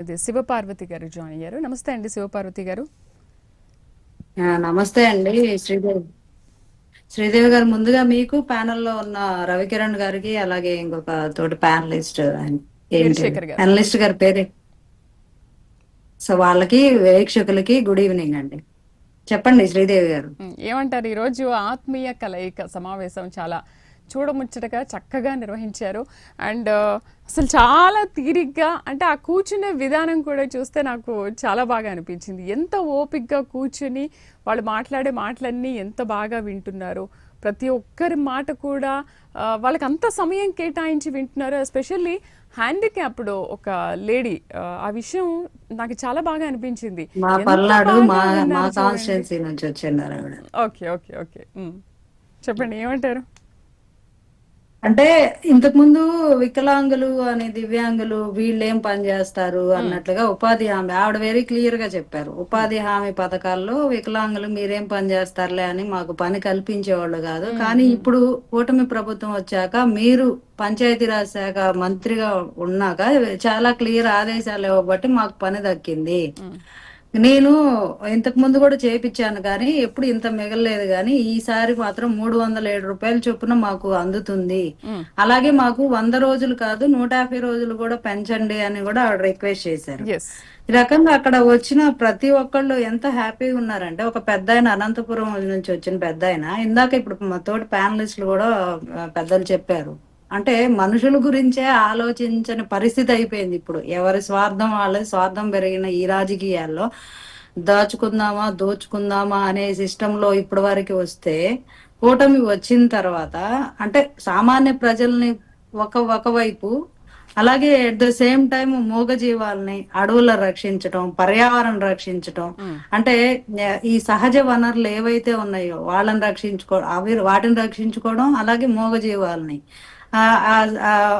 ఇది శివపార్వతి గారు జాయిన్ అయ్యారు. నమస్తే అండి శివపార్వతి గారు. నమస్తే అండి శ్రీదేవి. శ్రీదేవి గారు ముందుగా మీకు ప్యానెల్లో ఉన్న రవికిరణ్ గారికి అలాగే ఇంకొక తోటి ప్యానలిస్ట్. ప్యానలిస్ట్ గారి పేరే? సో వాళ్ళకి వీక్షకులకి గుడ్ ఈవినింగ్ అండి. చెప్పండి శ్రీదేవి గారు. ఏమంటారు? ఈరోజు ఆత్మీయ కలయిక సమావేశం చాలా చూడముచ్చటగా చక్కగా నిర్వహించారు. అండ్ అసలు చాలా తీరిగ్గా అంటే ఆ కూర్చునే విధానం కూడా చూస్తే నాకు చాలా బాగా అనిపించింది. ఎంత ఓపిగ్గా కూర్చుని వాళ్ళు మాట్లాడే మాటలన్నీ ఎంత బాగా వింటున్నారు. ప్రతి ఒక్కరి మాట కూడా వాళ్ళకి అంత సమయం కేటాయించి వింటున్నారు. ఎస్పెషల్లీ హ్యాండిక్యాప్డ్ ఒక లేడీ ఆ విషయం నాకు చాలా బాగా అనిపించింది. Okay okay okay. చెప్పండి ఏమంటారు? అంటే ఇంతకు ముందు వికలాంగులు అని దివ్యాంగులు వీళ్ళు ఏం పని చేస్తారు అన్నట్లుగా ఉపాధి హామీ ఆవిడ వెరీ క్లియర్గా చెప్పారు. ఉపాధి హామీ పథకాల్లో వికలాంగులు మీరేం పని చేస్తారులే అని మాకు పని కల్పించేవాళ్ళు కాదు. కానీ ఇప్పుడు కూటమి ప్రభుత్వం వచ్చాక మీరు పంచాయతీరాజ్ శాఖ మంత్రిగా ఉన్నాక చాలా క్లియర్ ఆదేశాలు ఇవ్వబట్టి మాకు పని దక్కింది. నేను ఇంతకు ముందు కూడా చేపించాను కానీ ఎప్పుడు ఇంత మిగలలేదు కానీ ఈసారి మాత్రం మూడు వందల ఏడు రూపాయల చొప్పున మాకు అందుతుంది. అలాగే మాకు వంద రోజులు కాదు నూట యాభై రోజులు కూడా పెంచండి అని కూడా ఆవిడ రిక్వెస్ట్ చేశారు. ఈ రకంగా అక్కడ వచ్చిన ప్రతి ఒక్కళ్ళు ఎంత హ్యాపీగా ఉన్నారంటే ఒక పెద్ద ఆయన అనంతపురం నుంచి వచ్చిన పెద్ద ఆయన. ఇందాక ఇప్పుడు మా తోటి ప్యానలిస్టులు కూడా పెద్దలు చెప్పారు. అంటే మనుషుల గురించే ఆలోచించని పరిస్థితి అయిపోయింది ఇప్పుడు. ఎవరి స్వార్థం వాళ్ళది స్వార్థం పెరిగిన ఈ రాజకీయాల్లో దాచుకుందామా దోచుకుందామా అనే సిస్టమ్లో ఇప్పటి వరకు వస్తే కూటమి వచ్చిన తర్వాత అంటే సామాన్య ప్రజల్ని ఒక ఒకవైపు అలాగే ఎట్ ద సేమ్ టైం మూగజీవాల్ని అడవుల రక్షించటం పర్యావరణం రక్షించటం. అంటే ఈ సహజ వనరులు ఏవైతే ఉన్నాయో వాళ్ళని రక్షించుకో అవి వాటిని రక్షించుకోవడం అలాగే మూగజీవాలని. ఆ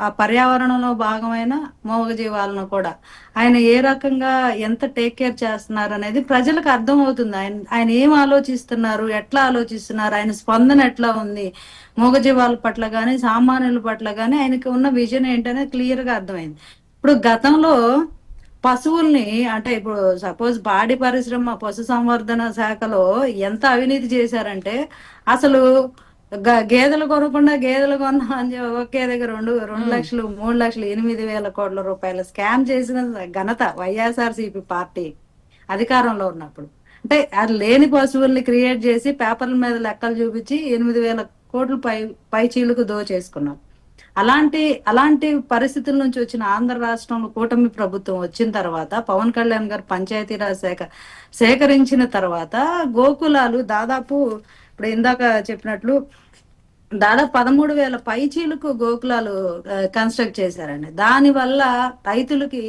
ఆ- పర్యావరణంలో భాగమైన మూగజీవాలను కూడా. ఆయన ఏ రకంగా ఎంత టేక్ కేర్ చేస్తున్నారు అనేది ప్రజలకు అర్థం అవుతుంది ఆయన ఆయన ఏం ఆలోచిస్తున్నారు ఎట్లా ఆలోచిస్తున్నారు ఆయన స్పందన ఎట్లా ఉంది మూగజీవాల పట్ల కానీ సామాన్యుల పట్ల కానీ ఆయనకి ఉన్న విజన్ ఏంటనేది క్లియర్గా అర్థమైంది. ఇప్పుడు గతంలో పశువుల్ని అంటే ఇప్పుడు సపోజ్ పాడి పరిశ్రమ పశు సంవర్ధన శాఖలో ఎంత అవినీతి చేశారంటే అసలు గేదెలు కొనకుండా గేదెలు కొన్నా అని చెప్పి ఒకే దగ్గర రెండు రెండు లక్షలు మూడు లక్షలు ఎనిమిది వేల కోట్ల రూపాయల స్కామ్ చేసిన ఘనత వైఎస్ఆర్సీపీ పార్టీ అధికారంలో ఉన్నప్పుడు. అంటే అది లేని పశువుల్ని క్రియేట్ చేసి పేపర్ల మీద లెక్కలు చూపించి ఎనిమిది వేల కోట్లు పై పై చీలుకు దోచేసుకున్నాం అలాంటి అలాంటి పరిస్థితుల నుంచి వచ్చిన ఆంధ్ర రాష్ట్రంలో కూటమి ప్రభుత్వం వచ్చిన తర్వాత పవన్ కళ్యాణ్ గారు పంచాయతీరాజ్ శాఖ సేకరించిన తర్వాత గోకులాలు దాదాపు ఇప్పుడు ఇందాక చెప్పినట్లు దాదాపు పదమూడు వేల పైచీలకు గోకులాలు కన్స్ట్రక్ట్ చేశారండి. దాని వల్ల రైతులకి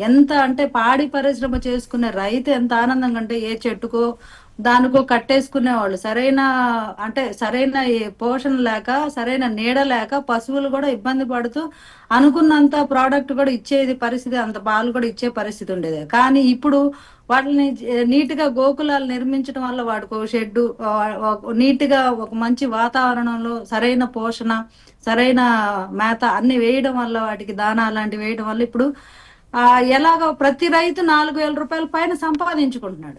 ఎంత అంటే పాడి పరిశ్రమ చేసుకునే రైతు ఎంత ఆనందంగా అంటే ఏ చెట్టుకో దానికో కట్టేసుకునేవాళ్ళు. సరైన అంటే సరైన పోషణ లేక సరైన నీడ లేక పశువులు కూడా ఇబ్బంది పడుతూ అనుకున్నంత ప్రోడక్ట్ కూడా ఇచ్చేది పరిస్థితి అంత పాలు కూడా ఇచ్చే పరిస్థితి ఉండేది. కానీ ఇప్పుడు వాటిని నీట్గా గోకులాలు నిర్మించడం వల్ల వాటికి ఒక షెడ్డు నీట్గా ఒక మంచి వాతావరణంలో సరైన పోషణ సరైన మేత అన్ని వేయడం వల్ల వాటికి దానా అలాంటివి వేయడం వల్ల ఇప్పుడు ఆ ఎలాగో ప్రతి రైతు నాలుగు వేల రూపాయల పైన సంపాదించుకుంటున్నాడు.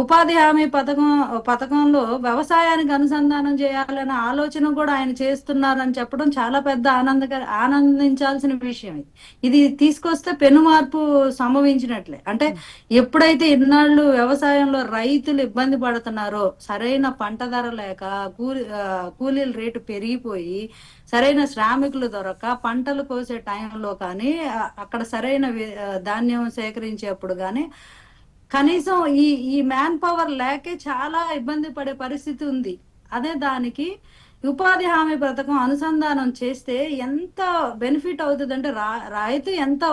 ఉపాధి హామీ పథకం పథకంలో వ్యవసాయానికి అనుసంధానం చేయాలనే ఆలోచన కూడా ఆయన చేస్తున్నారని చెప్పడం చాలా పెద్ద ఆనందకర ఆనందించాల్సిన విషయం ఇది. ఇది తీసుకొస్తే పెను మార్పు సంభవించినట్లే. అంటే ఎప్పుడైతే ఇన్నాళ్ళు వ్యవసాయంలో రైతులు ఇబ్బంది పడుతున్నారో సరైన పంట ధర లేక కూలి కూలీల రేటు పెరిగిపోయి సరైన శ్రామికులు దొరక పంటలు కోసే టైంలో కానీ అక్కడ సరైన ధాన్యం సేకరించేప్పుడు కానీ కనీసం ఈ ఈ మ్యాన్ పవర్ లేకే చాలా ఇబ్బంది పడే పరిస్థితి ఉంది. అదే దానికి ఉపాధి హామీ పథకం అనుసంధానం చేస్తే ఎంత బెనిఫిట్ అవుతుంది అంటే రైతు ఎంత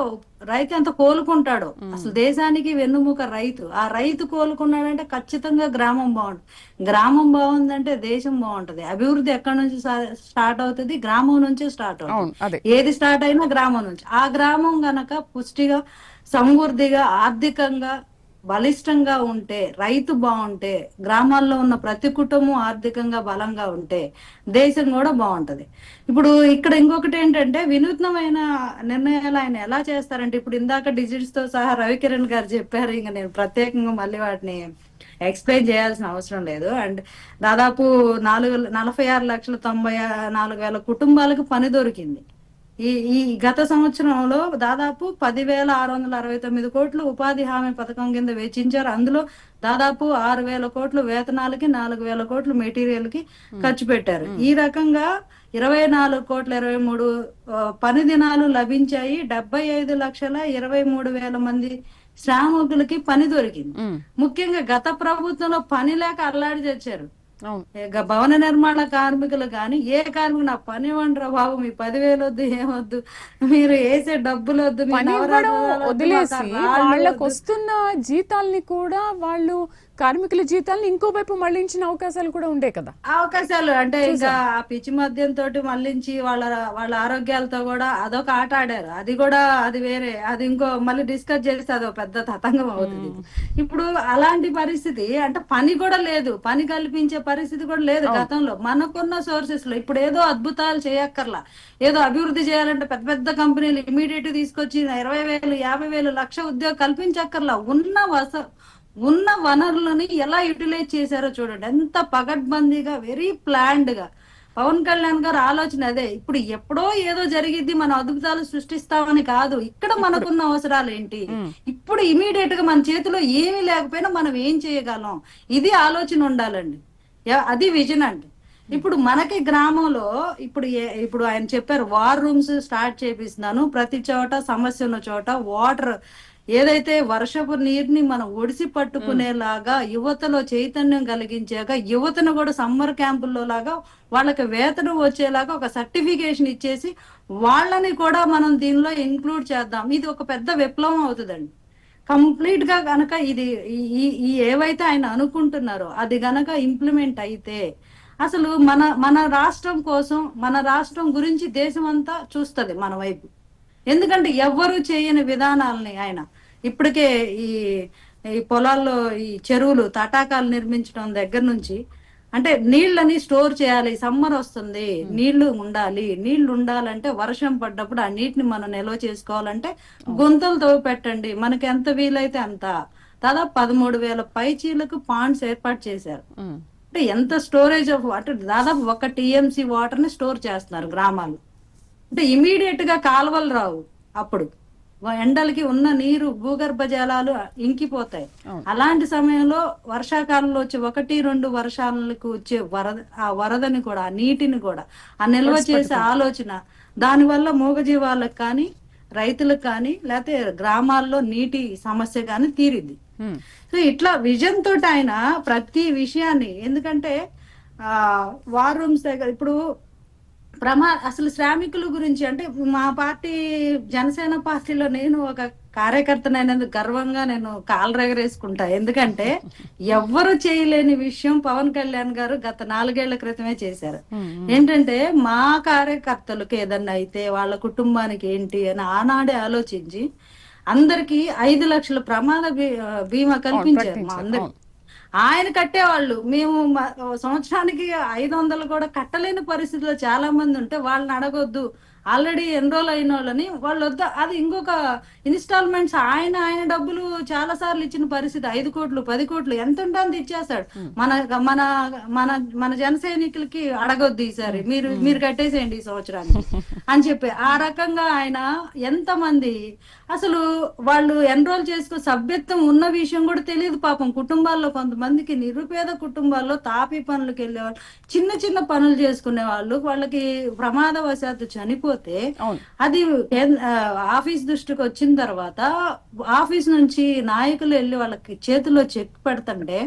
రైతు ఎంత కోలుకుంటాడో. అసలు దేశానికి వెన్నుముక రైతు. ఆ రైతు కోలుకున్నాడంటే ఖచ్చితంగా గ్రామం బాగుంటుంది. గ్రామం బాగుందంటే దేశం బాగుంటది. అభివృద్ధి ఎక్కడి నుంచి స్టార్ట్ అవుతుంది? గ్రామం నుంచే స్టార్ట్ అవుతుంది. ఏది స్టార్ట్ అయినా గ్రామం నుంచి. ఆ గ్రామం గనక పుష్టిగా సమృద్ధిగా ఆర్థికంగా బలిష్టంగా ఉంటే రైతు బాగుంటే గ్రామాల్లో ఉన్న ప్రతి కుటుంబం ఆర్థికంగా బలంగా ఉంటే దేశం కూడా బాగుంటది ఇప్పుడు ఇక్కడ ఇంకొకటి ఏంటంటే వినూత్నమైన నిర్ణయాలు ఆయన ఎలా చేస్తారంటే ఇప్పుడు ఇందాక డిజిట్స్తో సహా రవికిరణ్ గారు చెప్పారు ఇంకా నేను ప్రత్యేకంగా మళ్ళీ వాటిని ఎక్స్ప్లెయిన్ చేయాల్సిన అవసరం లేదు. అండ్ దాదాపు నాలుగు నలభై ఆరు లక్షల తొంభై నాలుగు వేల కుటుంబాలకు పని దొరికింది. ఈ ఈ గత సంవత్సరంలో దాదాపు పదివేల ఆరు వందల అరవై తొమ్మిది కోట్లు ఉపాధి హామీ పథకం కింద వెచ్చించారు. అందులో దాదాపు ఆరు వేల కోట్లు వేతనాలకి నాలుగు వేల కోట్లు మెటీరియల్కి ఖర్చు పెట్టారు. ఈ రకంగా ఇరవై నాలుగు కోట్ల ఇరవై మూడు పని దినాలు లభించాయి. డెబ్బై ఐదు లక్షల ఇరవై మూడు వేల మంది శ్రామికులకి పని దొరికింది. ముఖ్యంగా గత ప్రభుత్వంలో పని లేక అల్లాడి తెచ్చారు. భవన నిర్మాణ కార్మికులు కానీ ఏ కార్మికులు నా పని ఇవ్వండిరా బాబు మీ పదివేలు వద్దు ఏమొద్దు మీరు వేసే డబ్బులు వద్దు వదిలేసి వాళ్ళకు. వస్తున్న జీతాల్ని కూడా వాళ్ళు కార్మికుల జీతాల్ని ఇంకో వైపు మళ్ళించిన అవకాశాలు కూడా ఉండే కదా. అవకాశాలు అంటే ఇంకా ఆ పిచ్చి మద్యం తోటి మళ్ళించి వాళ్ళ వాళ్ళ ఆరోగ్యాలతో కూడా అదొక ఆట ఆడారు. అది కూడా అది వేరే అది ఇంకో మళ్ళీ డిస్కస్ చేస్తే అదొక పెద్ద తతంగం అవుతుంది. ఇప్పుడు అలాంటి పరిస్థితి అంటే పని కూడా లేదు. పని కల్పించే పరిస్థితి కూడా లేదు గతంలో. మనకున్న సోర్సెస్లో ఇప్పుడు ఏదో అద్భుతాలు చేయక్కర్లా. ఏదో అభివృద్ధి చేయాలంటే పెద్ద పెద్ద కంపెనీలు ఇమీడియట్ తీసుకొచ్చి ఇరవై వేలు యాభై వేలు లక్ష ఉద్యోగం కల్పించక్కర్లా. ఉన్న వస ఉన్న వనరులని ఎలా యూటిలైజ్ చేశారో చూడండి. ఎంత పగడ్బందీగా వెరీ ప్లాన్డ్గా. పవన్ కళ్యాణ్ గారు ఆలోచన అదే. ఇప్పుడు ఎప్పుడో ఏదో జరిగిద్ది మన అద్భుతాలు సృష్టిస్తామని కాదు. ఇక్కడ మనకున్న అవసరాలు ఏంటి? ఇప్పుడు ఇమీడియట్గా మన చేతిలో ఏమీ లేకపోయినా మనం ఏం చేయగలం? ఇది ఆలోచన ఉండాలండి. అది విజన్ అండి. ఇప్పుడు మనకి గ్రామంలో ఇప్పుడు ఇప్పుడు ఆయన చెప్పారు వార్ రూమ్స్ స్టార్ట్ చేపిస్తున్నాను. ప్రతి చోట సమస్య ఉన్న చోట వాటర్ ఏదైతే వర్షపు నీరుని మనం ఒడిసి పట్టుకునేలాగా యువతలో చైతన్యం కలిగించాక యువతను కూడా సమ్మర్ క్యాంపుల్లో లాగా వాళ్ళకి వేతనం వచ్చేలాగా ఒక సర్టిఫికేషన్ ఇచ్చేసి వాళ్ళని కూడా మనం దీనిలో ఇంక్లూడ్ చేద్దాం. ఇది ఒక పెద్ద విప్లవం అవుతుందండి. కంప్లీట్గా గనక ఇది ఈ- ఏవైతే ఆయన అనుకుంటున్నారో అది గనక ఇంప్లిమెంట్ అయితే అసలు మన మన రాష్ట్రం కోసం మన రాష్ట్రం గురించి దేశం అంతా చూస్తుంది మన వైపు. ఎందుకంటే ఎవ్వరూ చేయని విధానాలని ఆయన ఇప్పటికే ఈ ఈ పొలాల్లో ఈ చెరువులు తటాకాలు నిర్మించడం దగ్గర నుంచి అంటే నీళ్ళని స్టోర్ చేయాలి సమ్మర్ వస్తుంది నీళ్ళు ఉండాలి నీళ్ళు ఉండాలంటే వర్షం పడ్డప్పుడు ఆ నీటిని మనం నిల్వ చేసుకోవాలంటే గుంతలు తవ్వి పెట్టండి మనకి ఎంత వీలైతే అంత. దాదాపు పదమూడు వేల పైచీలకు పాండ్స్ ఏర్పాటు చేశారు. అంటే ఎంత స్టోరేజ్ ఆఫ్ వాటర్ దాదాపు ఒక టీఎంసీ వాటర్ని స్టోర్ చేస్తున్నారు గ్రామాలు. అంటే ఇమీడియట్గా కాలువలు రావు అప్పుడు. ఎండలకి ఉన్న నీరు భూగర్భ జలాలు ఇంకిపోతాయి. అలాంటి సమయంలో వర్షాకాలంలో వచ్చే ఒకటి రెండు వర్షాలకు వచ్చే వరద ఆ వరదని కూడా ఆ నీటిని కూడా ఆ నిల్వ చేసే ఆలోచన దానివల్ల మూగజీవాలకు కానీ రైతులకు కానీ లేకపోతే గ్రామాల్లో నీటి సమస్య కానీ తీరిద్ది. సో ఇట్లా విజన్ తోటి ఆయన ప్రతి విషయాన్ని ఎందుకంటే ఆ వార్ రూమ్స్ దగ్గర ఇప్పుడు ప్రమా అసలు శ్రామికుల గురించి అంటే మా పార్టీ జనసేన పార్టీలో నేను ఒక కార్యకర్తనైనందుకు గర్వంగా నేను కాలు రగరేసుకుంటా. ఎందుకంటే ఎవ్వరు చేయలేని విషయం పవన్ కళ్యాణ్ గారు గత నాలుగేళ్ళ క్రితమే చేశారు. ఏంటంటే మా కార్యకర్తలకు ఏదన్నా అయితే వాళ్ళ కుటుంబానికి ఏంటి అని ఆనాడే ఆలోచించి అందరికి ఐదు లక్షల ప్రమాద బీ- బీమా కల్పించారు మా అందరికి. ఆయన కట్టేవాళ్ళు. మేము సంవత్సరానికి ఐదు వందలు కూడా కట్టలేని పరిస్థితిలో చాలా మంది ఉంటే వాళ్ళని అడగొద్దు. ఆల్రెడీ ఎన్రోల్ అయిన వాళ్ళని వాళ్ళు వద్ద అది ఇంకొక ఇన్స్టాల్మెంట్స్ ఆయన ఆయన డబ్బులు చాలా సార్లు ఇచ్చిన పరిస్థితి. ఐదు కోట్లు పది కోట్లు ఎంత ఉంటే అంత ఇచ్చేస్తాడు. మన మన మన మన జన సైనికులకి అడగొద్దు ఈసారి. మీరు మీరు కట్టేసేయండి ఈ సంవత్సరానికి. అని చెప్పి ఆ రకంగా ఆయన ఎంత మంది అసలు వాళ్ళు ఎన్రోల్ చేసుకో సభ్యత్వం ఉన్న విషయం కూడా తెలియదు పాపం. కుటుంబాల్లో కొంతమందికి నిరుపేద కుటుంబాల్లో తాపీ పనులకు వెళ్ళేవాళ్ళు చిన్న చిన్న పనులు చేసుకునే వాళ్ళు వాళ్ళకి ప్రమాదవశాత్తు చనిపోతే అవును. అది ఆఫీస్ దృష్టికి వచ్చిన తర్వాత ఆఫీస్ నుంచి నాయకులు వెళ్ళి వాళ్ళకి చేతిలో చెక్ పెడుతుంటే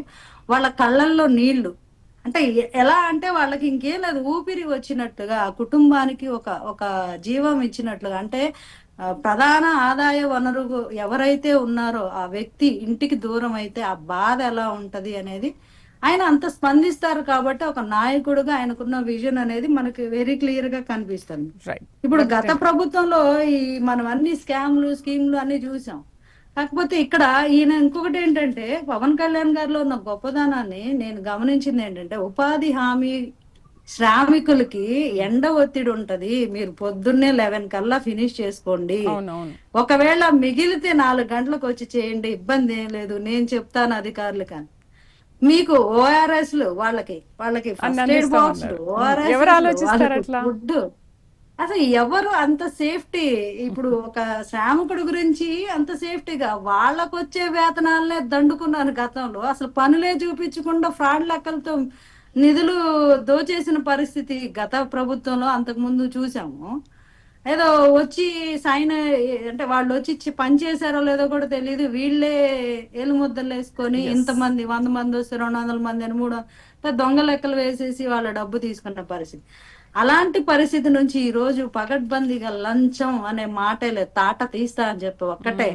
వాళ్ళ కళ్ళల్లో నీళ్ళు. అంటే ఎలా అంటే వాళ్ళకి ఇంకేం లేదు ఊపిరి వచ్చినట్టుగా ఆ కుటుంబానికి ఒక ఒక జీవం ఇచ్చినట్లుగా. అంటే ప్రధాన ఆదాయ వనరు ఎవరైతే ఉన్నారో ఆ వ్యక్తి ఇంటికి దూరం అయితే ఆ బాధ ఎలా ఉంటది అనేది ఆయన అంత స్పందిస్తారు కాబట్టి ఒక నాయకుడుగా ఆయనకున్న విజన్ అనేది మనకి వెరీ క్లియర్గా కనిపిస్తుంది. ఇప్పుడు గత ప్రభుత్వంలో ఈ మనం అన్ని స్కామ్లు స్కీమ్లు అన్ని చూసాం. కాకపోతే ఇక్కడ ఈయన ఇంకొకటి ఏంటంటే పవన్ కళ్యాణ్ గారిలో ఉన్న గొప్పదనాన్ని నేను గమనించింది ఏంటంటే ఉపాధి హామీ శ్రామికులకి ఎండ ఒత్తిడి ఉంటది. మీరు పొద్దున్నే లెవెన్ కల్లా ఫినిష్ చేసుకోండి. ఒకవేళ మిగిలితే నాలుగు గంటలకు వచ్చి చేయండి. ఇబ్బంది ఏం లేదు. నేను చెప్తాను అధికారులకు అని. మీకు ఓఆర్ఎస్లు వాళ్ళకి వాళ్ళకి ఫస్ట్ ఎయిడ్ బాక్స్? ఫుడ్ అసలు ఎవరు అంత సేఫ్టీ ఇప్పుడు ఒక శ్రామికుడి గురించి అంత సేఫ్టీగా వాళ్ళకు వచ్చే వేతనాలనే దండుకున్నాను గతంలో. అసలు పనులే చూపించకుండా ఫ్రాడ్ లెక్కలతో నిధులు దోచేసిన పరిస్థితి గత ప్రభుత్వంలో అంతకు ముందు చూసాము. ఏదో వచ్చి సైన్ అంటే వాళ్ళు వచ్చి పని చేశారో లేదో కూడా తెలియదు వీళ్ళే ఏలు ముద్దలు వేసుకొని ఇంతమంది వంద మంది వస్తే రెండు వందల మంది అని మూడు దొంగ లెక్కలు వేసేసి వాళ్ళ డబ్బు తీసుకున్న పరిస్థితి. అలాంటి పరిస్థితి నుంచి ఈ రోజు పగడ్బందీగా లంచం అనే మాటే లేదు తాట తీస్తా అని చెప్పి ఒక్కటే.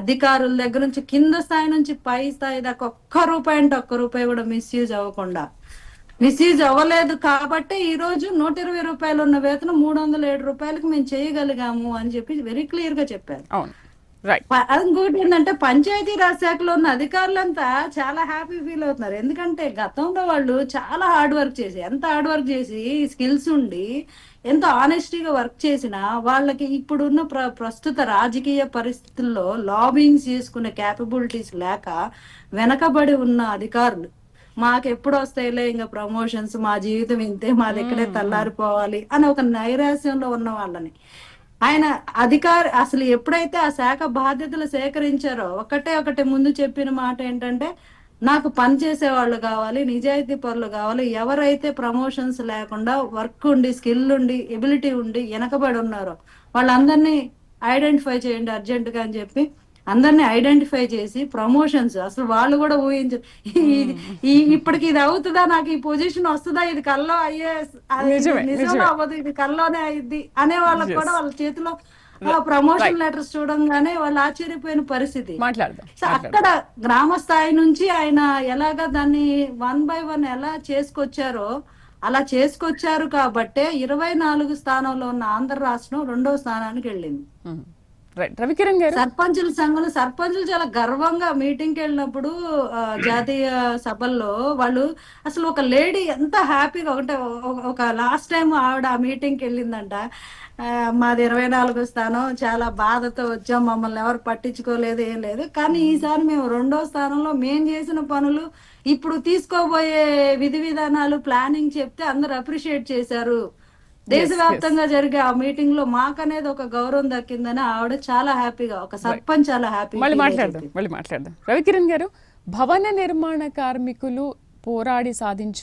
అధికారుల దగ్గర నుంచి కింద స్థాయి నుంచి పై స్థాయి దాకా ఒక్క రూపాయి అంటే ఒక్క రూపాయి కూడా మిస్యూజ్ అవ్వకుండా మిస్యూజ్ అవ్వలేదు కాబట్టి ఈ రోజు నూట ఇరవై రూపాయలు ఉన్న వేతనం మూడు వందల ఏడు రూపాయలకు మేము చేయగలిగాము అని చెప్పి వెరీ క్లియర్గా చెప్పారు. ఇంకోటి ఏంటంటే పంచాయతీ రాజ్ శాఖలో ఉన్న అధికారులంతా చాలా హ్యాపీ ఫీల్ అవుతున్నారు. ఎందుకంటే గతంలో వాళ్ళు చాలా హార్డ్ వర్క్ చేసి ఎంత హార్డ్ వర్క్ చేసి స్కిల్స్ ఉండి ఎంత ఆనెస్టీగా వర్క్ చేసినా వాళ్ళకి ఇప్పుడున్న ప్ర ప్రస్తుత రాజకీయ పరిస్థితుల్లో లాబింగ్స్ చేసుకునే క్యాపబిలిటీస్ లేక వెనకబడి ఉన్న అధికారులు మాకు ఎప్పుడు వస్తాయిలే ఇంకా ప్రమోషన్స్ మా జీవితం ఇంతే మాది ఇక్కడే తల్లారిపోవాలి అని ఒక నైరాశ్యంలో ఉన్న వాళ్ళని. ఆయన అధికారి అసలు ఎప్పుడైతే ఆ శాఖ బాధ్యతలు సేకరించారో ఒకటే ఒకటి ముందు చెప్పిన మాట ఏంటంటే నాకు పని చేసే వాళ్ళు కావాలి నిజాయితీ పనులు కావాలి ఎవరైతే ప్రమోషన్స్ లేకుండా వర్క్ ఉండి స్కిల్ ఉండి ఎబిలిటీ ఉండి వెనకబడి ఉన్నారో వాళ్ళందరినీ ఐడెంటిఫై చేయండి అర్జెంట్గా అని చెప్పి అందరినీ ఐడెంటిఫై చేసి ప్రమోషన్స్ అసలు వాళ్ళు కూడా ఊహించరు ఈ- ఇప్పటికి ఇది అవుతుందా? నాకు ఈ పొజిషన్ వస్తుందా? ఇది కల్లో ఐఏఎస్ నిజమే, నిజంలో. అవ్వదు? ఇది కల్లోనే అయింది అనే వాళ్ళకి కూడా వాళ్ళ చేతిలో ప్రమోషన్ లెటర్స్ చూడంగానే వాళ్ళు ఆశ్చర్యపోయిన పరిస్థితి. సో అక్కడ గ్రామ స్థాయి నుంచి ఆయన ఎలాగా దాన్ని వన్ బై వన్ ఎలా చేసుకొచ్చారో అలా చేసుకొచ్చారు కాబట్టే ఇరవై నాలుగు స్థానంలో ఉన్న ఆంధ్ర రాష్ట్రం రెండో స్థానానికి వెళ్ళింది. రవికిరణ్ గారు? సర్పంచుల సంఘం సర్పంచులు చాలా గర్వంగా మీటింగ్కి వెళ్ళినప్పుడు జాతీయ సభల్లో వాళ్ళు అసలు ఒక లేడీ ఎంత హ్యాపీగా అంటే ఒక- ఒక లాస్ట్ టైం ఆవిడ ఆ మీటింగ్కి వెళ్ళిందంట. మాది ఇరవై నాలుగో స్థానం చాలా బాధతో వచ్చాం మమ్మల్ని ఎవరు పట్టించుకోలేదు ఏం లేదు. కానీ ఈసారి మేము రెండో స్థానంలో మేం చేసిన పనులు ఇప్పుడు తీసుకోబోయే విధి విధానాలు ప్లానింగ్ చెప్తే అందరు అప్రిషియేట్ చేశారు. దేశవ్యాప్తంగా జరిగే ఆ మీటింగ్లో మాకనేది ఒక గౌరవం దక్కిందని ఆవిడ చాలా హ్యాపీగా ఒక సర్పంచ్ చాలా హ్యాపీ మళ్ళీ మాట్లాడదాం మళ్ళీ మాట్లాడదాం. రవికిరణ్ గారు భవన నిర్మాణ కార్మికులు పోరాడి సాధించు